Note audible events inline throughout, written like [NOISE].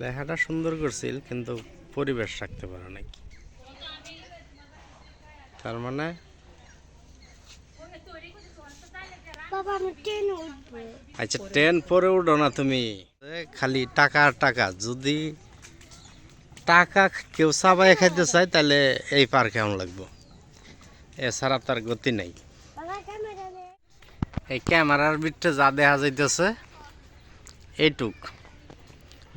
লেখাটা সুন্দর করছিল কিন্তু পরিবেশ রাখতে পারে নাই। তার মানে? আচ্ছা ট্রেন পরে উঠো না তুমি। খালি টাকা টাকা। যদি টাকা কেউ চাবাই খাইতে চায় তাহলে এই পার কেমন লাগবো? এছাড়া তার গতি নেই। এই ক্যামেরার ভিতরে যা দেখা যাইতেছে এইটুক।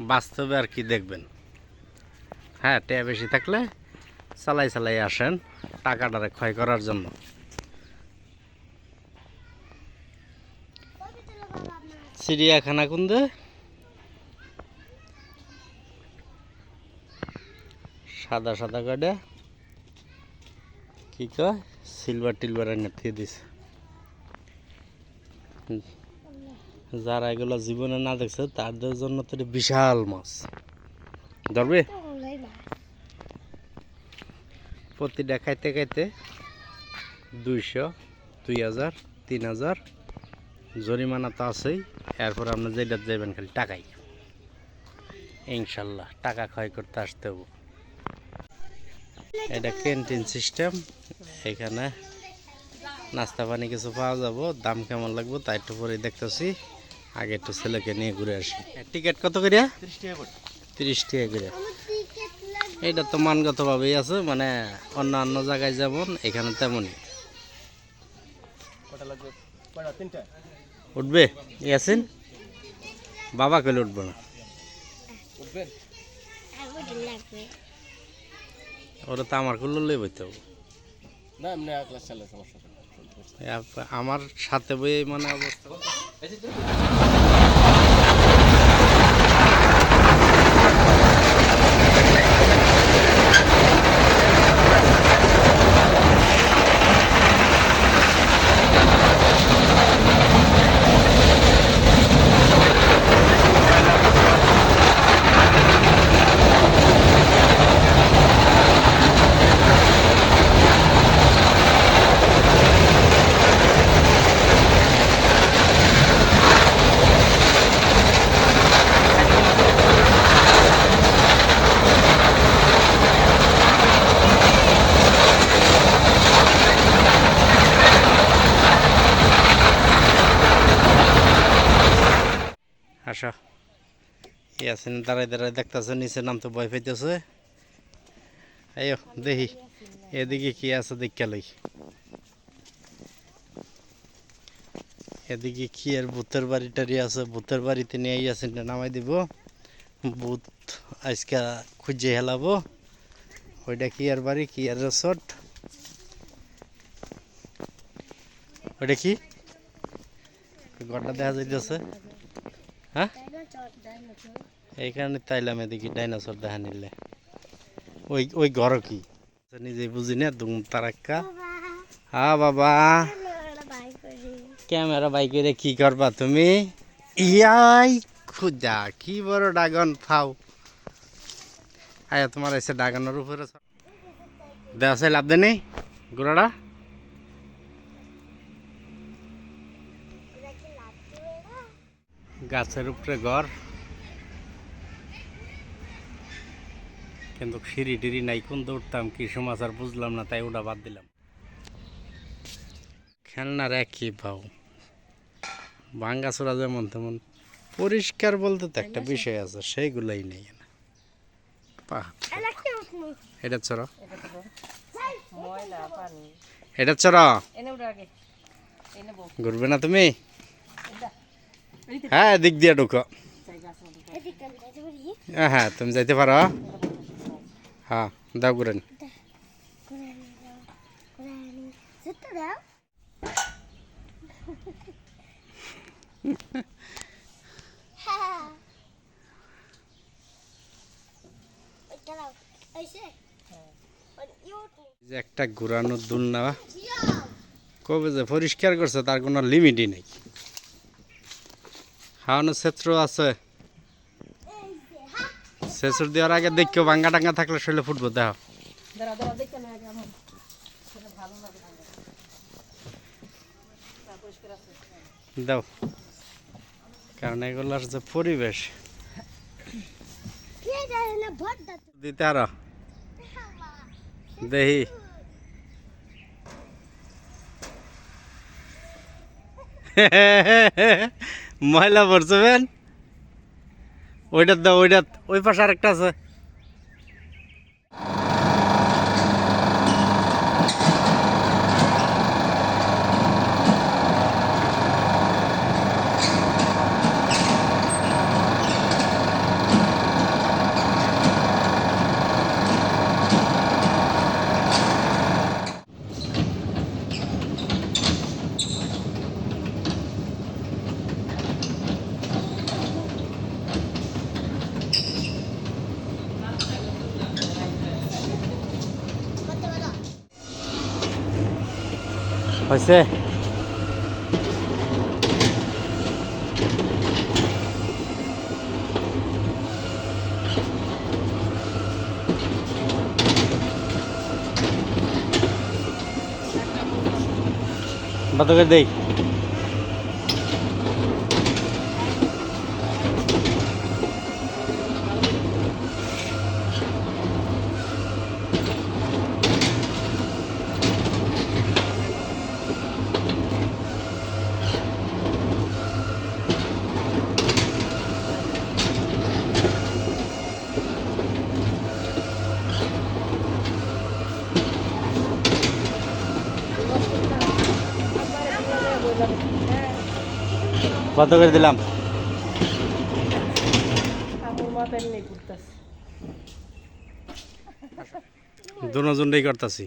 বাস্তবে আর কি দেখবেন। হ্যাঁ টেয়া বেশি থাকলে চালাই চালাই আসেন টাকাটারে ক্ষয় করার জন্য। চিড়িয়াখানা কোনদে? সাদা সাদা কাটা কি কয়? সিলভার টিলভার এনে দিয়ে দিছে। যারা এগুলো জীবনে না দেখছে, তাদের জন্য তো বিশাল মাছ। ধরবে? প্রতিটা খাইতে খাইতে দুইশো, দুই হাজার, তিন হাজার। জরিমানা তো আছেই, এরপর আপনি যেটা যাবেন খালি টাকাই। ইনশাল্লাহ, টাকা ক্ষয় করতে আসতে হব। এটা ক্যান্টিন সিস্টেম এখানে নাস্তা পানি কিছু পাওয়া যাব, দাম কেমন লাগবে তাই একটু পরে দেখতেছি। আগে একটু ছেলেকে নিয়ে ঘুরে আসি। টিকিট কত করিয়া? তিরিশ টাকা করে। এটা তো মানগতভাবেই আছে মানে অন্য অন্য জায়গায় যেমন এখানে তেমনই। উঠবে? ইয়াসিন? বাবা কইলে উঠবে না। ওরা তো আমার করলে লই বইতে হবে। আমার সাথে বই মানে অবস্থা Esse é আসো ইয়াসিন দাঁড়াই দাঁড়াই দেখতেছে, নিচে নামতে ভয় পাইতেছে। আইও, দেখি, এদিকে কি আছে দেখা এদিকে কি আর ভূতের বাড়ি টাড়ি আছে, ভূতের বাড়িতে নিয়ে ইয়াসিনটা নামাই দিব। ভূত আজকে খুঁজে হেলাবো। ওইটা কি আর বাড়ি, কি আর রিসোর্ট? ওইটা কি? ঘরটা দেখা যাইতেছে। হ্যাঁ? এইখানে তাইলাম এদিকে ডাইনোসর দেখা নিলে। ওই ওই ঘর কি? নিজে বুঝি না দুম তারাক্কা। হ্যাঁ বাবা। ক্যামেরা করি ক্যামেরা বাইকে রে কি করবা তুমি? ইয়াই খুদা কি বড় ড্রাগন ফাও আয়া তোমার এসে ড্রাগনের উপরে দেওয়া লাভ দেনি গোড়াটা? গাছের উপরে ঘর। কিন্তু সিঁড়ি টিড়ি নাই কোন দৌড়তাম কি সমাচার বুঝলাম না তাই ওটা বাদ দিলাম। খেলনার একই পাও ভাঙ্গাচোরা যেমন তেমন। পরিষ্কার বলতে তো একটা বিষয় আছে সেইগুলাই নেই না এটা চর এটা চর ঘুরবে না তুমি? হ্যাঁ দিক দিয়ে ঢুকো। হ্যাঁ, হ্যাঁ তুমি যাইতে পারো। হ্যাঁ দাও ঘুরেন হ্যাঁ। ওইটা দাও। ওইসে ওই ইউটিউব। এই যে একটা ঘুরানোর দুলনা কবে যে পরিষ্কার করছে তার কোনো লিমিটই নেই। খাওয়ানোর ক্ষেত্র আছে। শেষর দেওয়ার আগে দেখিও ভাঙ্গা টাঙ্গা থাকলে শরীরে ফুটবো দেখো। দাও। কারণ এগুলার যে পরিবেশ। এই যে না ভর দাও দিতে [LAUGHS] আরও পড়ছে ময়লা পড়ছেন ওইটার দাও ওইটার ওই পাশে আরেকটা আছে। হয়েছে। বা তোকে দেই। কত করে দিলাম? দুজনটাই করতেছি।